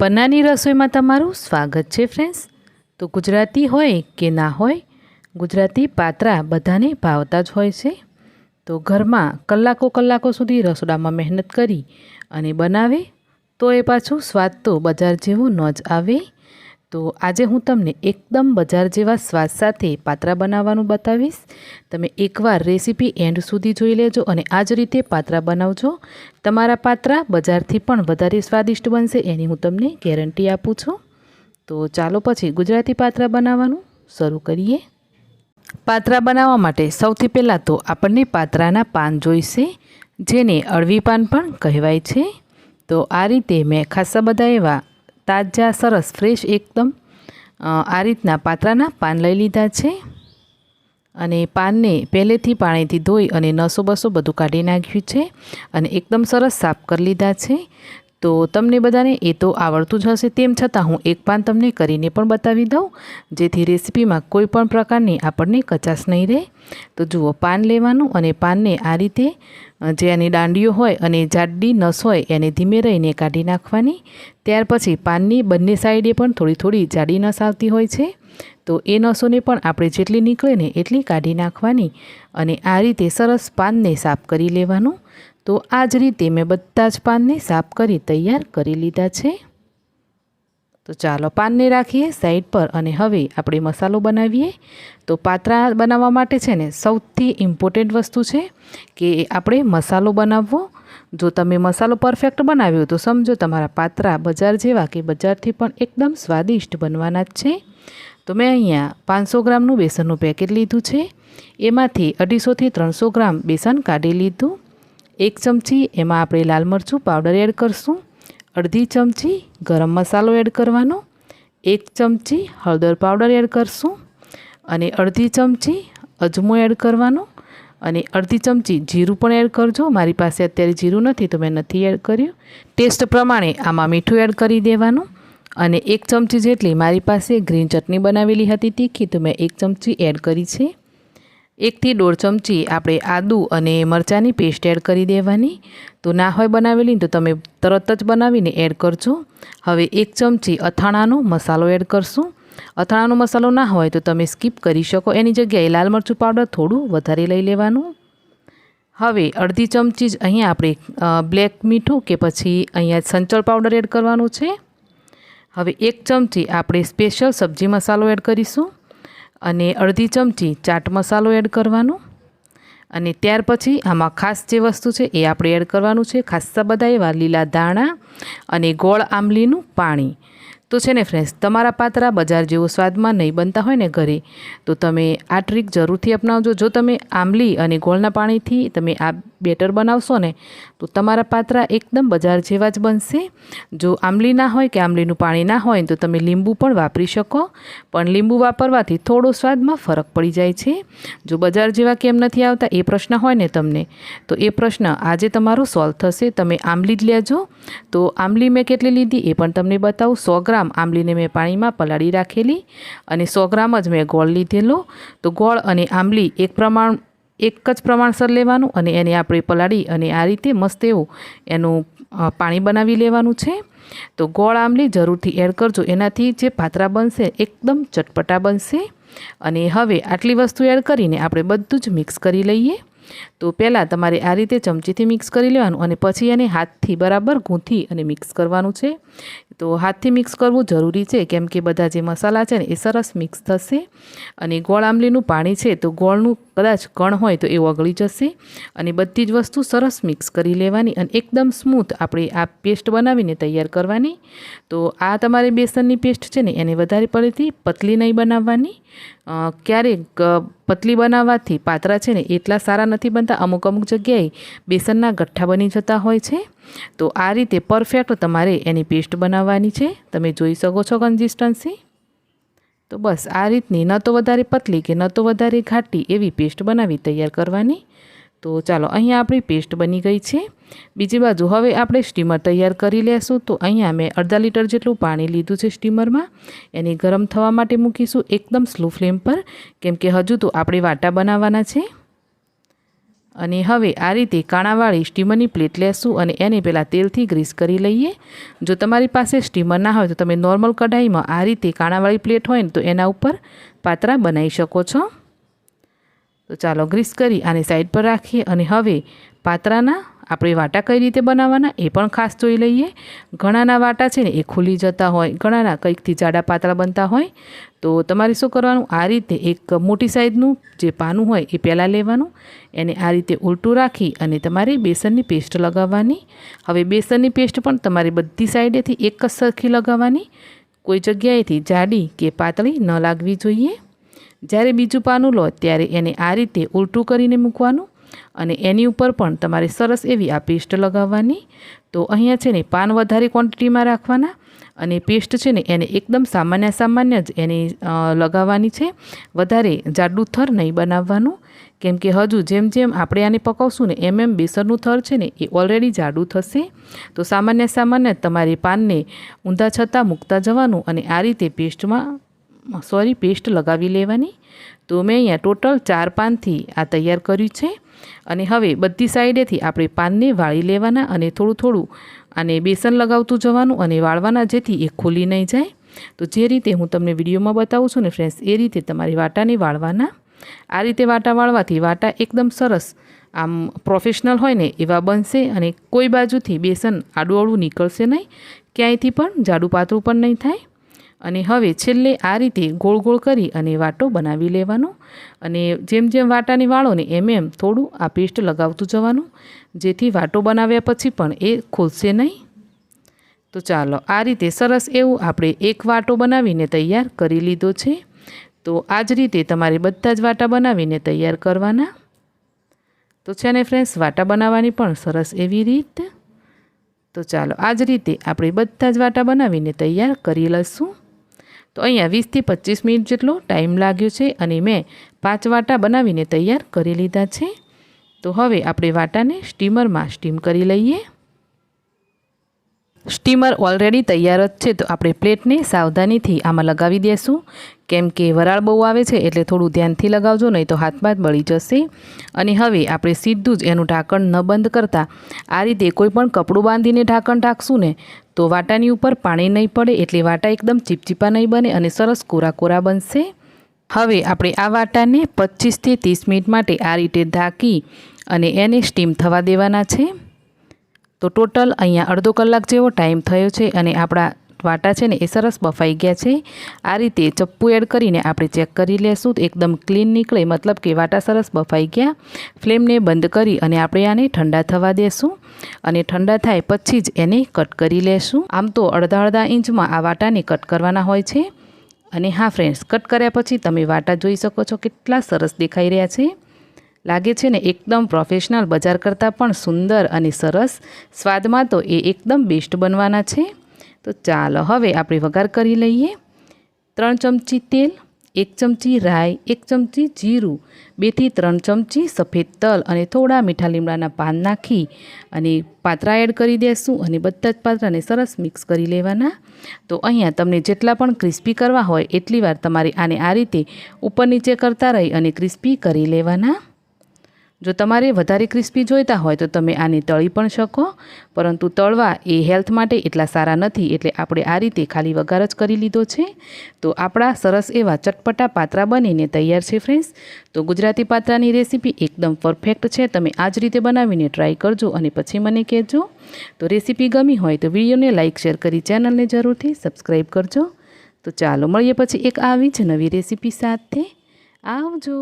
પન્નાની રસોઈમાં તમારું સ્વાગત છે ફ્રેન્ડ્સ તો ગુજરાતી હોય કે ના હોય, ગુજરાતી પાત્રા બધાને ભાવતા જ હોય છે. તો ઘરમાં કલાકો કલાકો સુધી રસોડામાં મહેનત કરી અને બનાવે, તો એ પાછું સ્વાદ તો બજાર જેવું ન જ આવે. તો આજે હું તમને એકદમ બજાર જેવા સ્વાદ સાથે પાત્રા બનાવવાનું બતાવીશ. તમે એકવાર રેસીપી એન્ડ સુધી જોઈ લેજો અને આ જ રીતે પાત્રા બનાવજો. તમારા પાત્રા બજારથી પણ વધારે સ્વાદિષ્ટ બનશે એની હું તમને ગેરંટી આપું છું. તો ચાલો પછી ગુજરાતી પાત્રા બનાવવાનું શરૂ કરીએ. પાત્રા બનાવવા માટે સૌથી પહેલાં તો આપણને પાત્રાના પાન જોઈશે, જેને અળવી પાન પણ કહેવાય છે. તો આ રીતે મેં ખાસા બધા એવા તાજા, સરસ ફ્રેશ એકદમ આ રીતના પાત્રાના પાન લઈ લીધા છે. અને પાનને પહેલેથી પાણીથી ધોઈ અને નસો બસો બધું કાઢી નાખ્યું છે. અને એકદમ સરસ સાફ કરી લીધા છે. તો તમને બધાને એ તો આવડતું જ હશે. તેમ છતાં હું એક પાન તમને કરીને પણ બતાવી દઉં, જેથી રેસીપીમાં કોઈ પણ પ્રકારની આપણને કચાશ નહીં રહે. તો જુઓ, પાન લેવાનું અને પાનને આ રીતે જે એની દાંડીઓ હોય અને જાડી નસ હોય એને ધીમે રહીને કાઢી નાખવાની. ત્યાર પછી પાનની બંને સાઈડે પણ થોડી થોડી જાડી નસ આવતી હોય છે. તો એ નસોને પણ આપણે જેટલી નીકળે ને એટલી કાઢી નાખવાની અને આ રીતે સરસ પાનને સાફ કરી લેવાનું. તો આ જ રીતે મેં બધા જ પાનને સાફ કરી તૈયાર કરી લીધા છે. તો ચાલો પાનને રાખીએ સાઈડ પર અને હવે આપણે મસાલો બનાવીએ. તો પાત્રા બનાવવા માટે છે ને સૌથી ઇમ્પોર્ટન્ટ વસ્તુ છે કે આપણે મસાલો બનાવવો. જો તમે મસાલો પરફેક્ટ બનાવ્યો તો સમજો તમારા પાત્રા બજાર જેવા કે બજારથી પણ એકદમ સ્વાદિષ્ટ બનવાના જ છે. તો મેં અહીંયા પાંચસો ગ્રામનું બેસનનું પેકેટ લીધું છે. એમાંથી અઢીસોથી ત્રણસો ગ્રામ બેસન કાઢી લીધું. એક ચમચી, એમાં આપણે લાલ મરચું પાવડર એડ કરશું. અડધી ચમચી ગરમ મસાલો એડ કરવાનો. એક ચમચી હળદર પાવડર એડ કરશું. અને અડધી ચમચી અજમો એડ કરવાનો. અને અડધી ચમચી જીરું પણ એડ કરજો. મારી પાસે અત્યારે જીરું નથી, તો મેં નથી એડ કર્યું. ટેસ્ટ પ્રમાણે આમાં મીઠું એડ કરી દેવાનું. અને એક ચમચી જેટલી મારી પાસે ગ્રીન ચટણી બનાવેલી હતી તીખી, તો મેં એક ચમચી એડ કરી છે. એકથી દોઢ ચમચી આપણે આદું અને મરચાંની પેસ્ટ એડ કરી દેવાની. તો ના હોય બનાવેલી તો તમે તરત જ બનાવીને એડ કરજો. હવે એક ચમચી અથાણાનો મસાલો એડ કરશું. અથાણાનો મસાલો ના હોય તો તમે સ્કીપ કરી શકો. એની જગ્યાએ લાલ મરચું પાવડર થોડું વધારે લઈ લેવાનું. હવે અડધી ચમચી જ અહીંયા આપણે બ્લેક મીઠું કે પછી અહીંયા સંચળ પાવડર એડ કરવાનું છે. હવે એક ચમચી આપણે સ્પેશિયલ સબ્જી મસાલો એડ કરીશું. અને અડધી ચમચી ચાટ મસાલો એડ કરવાનો. અને ત્યાર પછી આમાં ખાસ જે વસ્તુ છે એ આપણે એડ કરવાનું છે ખાસ્સા બધા એવા લીલા દાણા અને ગોળ આંબલીનું પાણી. તો છે ને ફ્રેન્ડ્સ તમારા પાત્રા બજાર જેવો સ્વાદમાં નહીં બનતા હોય ને ઘરે, તો તમે આ ટ્રીક જરૂરથી અપનાવજો. જો તમે આંબલી અને ગોળના પાણીથી તમે આ બેટર બનાવશો ને, તો તમારા પાત્રા એકદમ બજાર જેવા જ બનશે. જો આંબલી ના હોય કે આંબલીનું પાણી ના હોય તો તમે લીંબુ પણ વાપરી શકો. પણ લીંબુ વાપરવાથી થોડો સ્વાદમાં ફરક પડી જાય છે. જો બજાર જેવા કેમ નથી આવતા, એ પ્રશ્ન હોય ને તમને. તો એ પ્રશ્ન આજે તમારો સોલ્વ થશે. તમે આંબલી જ લેજો. તો આંબલી મેં કેટલી લીધી એ પણ તમને બતાવું. સો ગ્રામ આંબલીને મેં પાણીમાં પલાળી રાખેલી અને સો ગ્રામ જ મેં ગોળ લીધેલો. તો ગોળ અને આંબલી એક પ્રમાણ એક જ પ્રમાણસર લેવાનું અને એને આપણે પલાળી અને આ રીતે મસ્ત એવું એનું પાણી બનાવી લેવાનું છે. તો ગોળ આંબલી જરૂરથી એડ કરજો. એનાથી જે પાત્રા બનશે એકદમ ચટપટા બનશે. અને હવે આટલી વસ્તુ એડ કરીને આપણે બધું જ મિક્સ કરી લઈએ. તો પહેલાં તમારે આ રીતે ચમચીથી મિક્સ કરી લેવાનું અને પછી એને હાથથી બરાબર ગૂંથી અને મિક્સ કરવાનું છે. તો હાથથી મિક્સ કરવું જરૂરી છે, કેમ કે બધા જે મસાલા છે ને એ સરસ મિક્સ થશે. અને ગોળ આંબલીનું પાણી છે, તો ગોળનું કદાચ કણ હોય તો એ ઓગળી જશે. અને બધી જ વસ્તુ સરસ મિક્સ કરી લેવાની અને એકદમ સ્મૂથ આપણે આ પેસ્ટ બનાવીને તૈયાર કરવાની. તો આ તમારે બેસનની પેસ્ટ છે ને એને વધારે પડતી પતલી નહીં બનાવવાની. ક્યારેક પતલી બનાવવાથી પાત્રા છે ને એટલા સારા નથી બનતા. અમુક અમુક જગ્યાએ બેસનના ગઠ્ઠા બની જતા હોય છે. તો આ રીતે પરફેક્ટ તમારે એની પેસ્ટ બનાવવાની છે. તમે જોઈ શકો છો કન્સિસ્ટન્સી તો બસ આ રીતની ન તો વધારે પતલી કે ન તો વધારે ઘાટી એવી પેસ્ટ બનાવી તૈયાર કરવાની. તો ચાલો અહીંયા આપણી પેસ્ટ બની ગઈ છે. બીજી બાજુ હવે આપણે સ્ટીમર તૈયાર કરી લેશું. તો અહીંયા મેં અડધા લીટર જેટલું પાણી લીધું છે સ્ટીમરમાં એને ગરમ થવા માટે મૂકીશું એકદમ સ્લો ફ્લેમ પર. કેમ કે હજુ તો આપણે વાટા બનાવવાના છે. અને હવે આ રીતે કાણાવાળી સ્ટીમરની પ્લેટ લેશું અને એને પહેલાં તેલથી ગ્રીસ કરી લઈએ. જો તમારી પાસે સ્ટીમર ના હોય તો તમે નોર્મલ કઢાઈમાં આ રીતે કાણાવાળી પ્લેટ હોય ને તો એના ઉપર પાત્રા બનાવી શકો છો. તો ચાલો ગ્રીસ કરી આને સાઈડ પર રાખીએ અને હવે પાત્રાના આપણે વાટા કઈ રીતે બનાવવાના એ પણ ખાસ જોઈ લઈએ. ઘણાના વાટા છે ને એ ખુલી જતા હોય, ઘણાના કંઈકથી જાડા પાતળા બનતા હોય. તો તમારે શું કરવાનું? આ રીતે એક મોટી સાઈઝનું જે પાનું હોય એ પહેલાં લેવાનું. એને આ રીતે ઉલટું રાખી અને તમારે બેસનની પેસ્ટ લગાવવાની. હવે બેસનની પેસ્ટ પણ તમારે બધી સાઈડેથી એક જ સરખી લગાવવાની. કોઈ જગ્યાએથી જાડી કે પાતળી ન લાગવી જોઈએ. જ્યારે બીજું પાનું લો, ત્યારે એને આ રીતે ઉલટું કરીને મૂકવાનું. અને એની ઉપર પણ તમારે સરસ એવી આ પેસ્ટ લગાવવાની. તો અહીંયા છે ને પાન વધારે ક્વોન્ટિટીમાં રાખવાના અને પેસ્ટ છે ને એને એકદમ સામાન્ય સામાન્ય જ એની લગાવવાની છે. વધારે જાડું થર નહીં બનાવવાનું. કેમ કે હજુ જેમ જેમ આપણે આને પકાવશું ને એમ એમ બેસનનું થર છે ને એ ઓલરેડી જાડું થશે. તો સામાન્ય સામાન્ય તમારે પાનને ઊંધા છતાં મૂકતા જવાનું અને આ રીતે પેસ્ટમાં, સોરી, પેસ્ટ લગાવી લેવાની. તો મેં અહીંયા ટોટલ ચાર પાનથી આ તૈયાર કર્યું છે. અને હવે બધી સાઈડેથી આપણે પાનને વાળી લેવાના અને થોડું થોડું આને બેસન લગાવતું જવાનું અને વાળવાના જેથી એ ખુલી નહીં જાય. તો જે રીતે હું તમને વિડીયોમાં બતાવું છું ને ફ્રેન્ડ્સ એ રીતે તમારી વાટાને વાળવાના. આ રીતે વાટા વાળવાથી વાટા એકદમ સરસ આમ પ્રોફેશનલ હોય ને એવા બનશે અને કોઈ બાજુથી બેસન આડું આડું નીકળશે નહીં. ક્યાંયથી પણ જાડું પાતળું પણ નહીં થાય. અને હવે છેલ્લે આ રીતે ગોળ ગોળ કરી અને વાટો બનાવી લેવાનો. અને જેમ જેમ વાટાને વાળો ને એમ એમ થોડું આ પેસ્ટ લગાવતું જવાનું. જેથી વાટો બનાવ્યા પછી પણ એ ખોલશે નહીં. તો ચાલો, આ રીતે સરસ એવું આપણે એક વાટો બનાવીને તૈયાર કરી લીધો છે. તો આ જ રીતે તમારે બધા જ વાટા બનાવીને તૈયાર કરવાના. તો છે ને ફ્રેન્ડ્સ વાટા બનાવવાની પણ સરસ એવી રીત. તો ચાલો આ જ રીતે આપણે બધા જ વાટા બનાવીને તૈયાર કરી લઈશું. તો અહીંયા વીસથી પચીસ મિનિટ જેટલો ટાઈમ લાગ્યો છે અને મેં પાંચ વાટા બનાવીને તૈયાર કરી લીધા છે. તો હવે આપણે વાટાને સ્ટીમરમાં સ્ટીમ કરી લઈએ. સ્ટીમર ઓલરેડી તૈયાર જ છે, તો આપણે પ્લેટને સાવધાનીથી આમાં લગાવી દઈશું કેમ કે વરાળ બહુ આવે છે, એટલે થોડું ધ્યાનથી લગાવજો, નહીં તો હાથમાં બળી જશે. અને હવે આપણે સીધું જ એનું ઢાંકણ ન બંધ કરતાં, આ રીતે કોઈ પણ કપડું બાંધીને ઢાંકણ ઢાંકશું ને, તો વાટાની ઉપર પાણી નહીં પડે, એટલે વાટા એકદમ ચીપચીપા નહીં બને અને સરસ કોરા કોરા બનશે. હવે આપણે આ વાટાને પચીસથી ત્રીસ મિનિટ માટે આ રીતે ઢાંકી અને એને સ્ટીમ થવા દેવાના છે. તો ટોટલ અહીંયા અડધો કલાક જેવો ટાઈમ થયો છે અને આપણા વાટા છે ને એ સરસ બફાઈ ગયા છે. આ રીતે ચપ્પુ એડ કરીને આપણે ચેક કરી લેશું એકદમ ક્લીન નીકળે, મતલબ કે વાટા સરસ બફાઈ ગયા. ફ્લેમને બંધ કરી અને આપણે આને ઠંડા થવા દેશું અને ઠંડા થાય પછી જ એને કટ કરી લેશું. આમ તો અડધા અડધા ઇંચમાં આ વાટાને કટ કરવાના હોય છે. અને હા, ફ્રેન્ડ્સ, કટ કર્યા પછી તમે વાટા જોઈ શકો છો કેટલા સરસ દેખાઈ રહ્યા છે. લાગે છે ને, એકદમ પ્રોફેશનલ બજાર કરતાં પણ સુંદર અને સરસ. સ્વાદમાં તો એ એકદમ બેસ્ટ બનવાના છે. તો ચાલો હવે આપણે વઘાર કરી લઈએ. ત્રણ ચમચી તેલ, એક ચમચી રાઈ, એક ચમચી જીરું, બેથી ત્રણ ચમચી સફેદ તલ અને થોડા મીઠા લીમડાના પાન નાખી અને પાત્રા એડ કરી દેશું અને બધા જ પાત્રાને સરસ મિક્સ કરી લેવાના. તો અહીંયા તમને જેટલા પણ ક્રિસ્પી કરવા હોય, એટલી વાર તમારે આને આ રીતે ઉપર નીચે કરતા રહી અને ક્રિસ્પી કરી લેવાના. જો તમારે વધારે ક્રિસ્પી જોઈતા હોય તો તમે આને તળી પણ શકો, પરંતુ તળવા એ હેલ્થ માટે એટલા સારા નથી, એટલે આપણે આ રીતે ખાલી વઘાર જ કરી લીધો છે. તો આપણા સરસ એવા ચટપટા પાત્રા બનીને તૈયાર છે ફ્રેન્ડ્સ. તો ગુજરાતી પાત્રાની રેસીપી એકદમ પરફેક્ટ છે, તમે આ જ રીતે બનાવીને ટ્રાય કરજો અને પછી મને કહેજો. તો રેસીપી ગમી હોય તો વિડીયોને લાઇક શેર કરી ચેનલને જરૂરથી સબસ્ક્રાઈબ કરજો. તો ચાલો મળીએ પછી એક આવી જ નવી રેસીપી સાથે. આવજો.